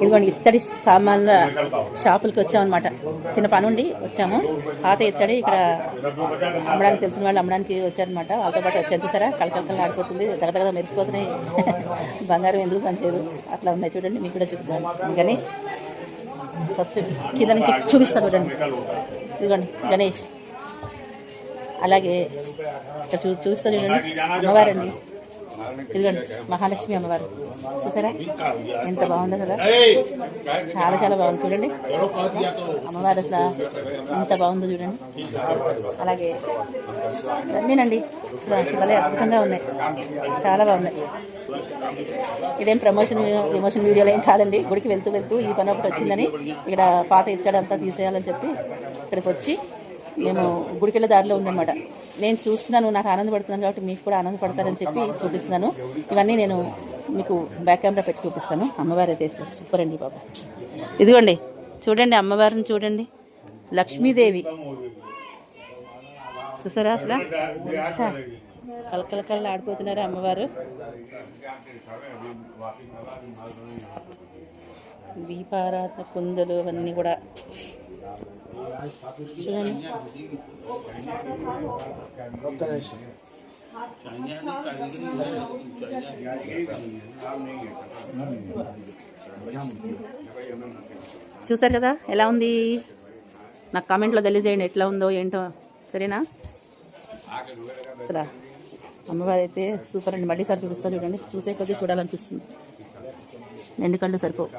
ఇదిగోండి ఇత్తడి సామాన్ల షాపులకి వచ్చామన్నమాట. చిన్న పని ఉండి వచ్చాము. పాత ఇత్తడి ఇక్కడ అమ్మడానికి తెలిసిన వాళ్ళు అమ్మడానికి వచ్చారనమాట వాళ్ళతో పాటు వచ్చాను చూసారా? కలకలకలు ఆడిపోతుంది దగ్గర మెరిసిపోతున్నాయి. బంగారం ఎందుకు పనిచేయదు అట్లా ఉన్నాయి చూడండి మీకు కూడా చూపిస్తాను. గణేష్ ఫస్ట్ కింద నుంచి చూపిస్తాను చూడండి. ఇదిగోండి గణేష్. అలాగే ఇక్కడ చూ చూస్తా చూడండి. అమ్మవారండి. ఇదిగోండి మహాలక్ష్మి అమ్మవారు. చూసారా? ఎంత బాగుందో కదా? చాలా చాలా బాగుంది. చూడండి. అమ్మవారు అసలు ఎంత బాగుందో చూడండి. అలాగే అన్నీనండి భలే అద్భుతంగా ఉన్నాయి. చాలా బాగున్నాయి. ఇదేం ప్రమోషన్ ఎమోషన్ వీడియోలు ఏం కాదండి. గుడికి వెళ్తూ వెళ్తూ ఈ పని ఒకటి వచ్చిందని ఇక్కడ పాత ఇత్తడంతా తీసేయాలని చెప్పి ఇక్కడికి వచ్చి మేము గుడికి వెళ్ళే దారిలో ఉందన్నమాట. నేను చూస్తున్నాను నాకు ఆనందపడుతున్నాను కాబట్టి మీకు కూడా ఆనందపడతారని చెప్పి చూపిస్తున్నాను. ఇవన్నీ నేను మీకు బ్యాక్ కెమెరా పెట్టి చూపిస్తాను. అమ్మవారు అయితే సూపర్ అండి బాబు. ఇదిగోండి చూడండి అమ్మవారిని చూడండి. లక్ష్మీదేవి. చూసారా అసలు? ఎంత కలకలకల్లా ఆడిపోతున్నారు అమ్మవారు. దీపారాధన కుందలు అవన్నీ కూడా చూడండి చూసారు కదా? ఎలా ఉంది? నాకు కామెంట్లో తెలియజేయండి ఎట్లా ఉందో ఏంటో. సరేనా? అసలు అమ్మవారు అయితే సూపర్ అండి మళ్ళీసారి చూపిస్తా చూడండి. చూసే కొద్దీ చూడాలనిపిస్తుంది. రెండు కళ్ళు సరిపో.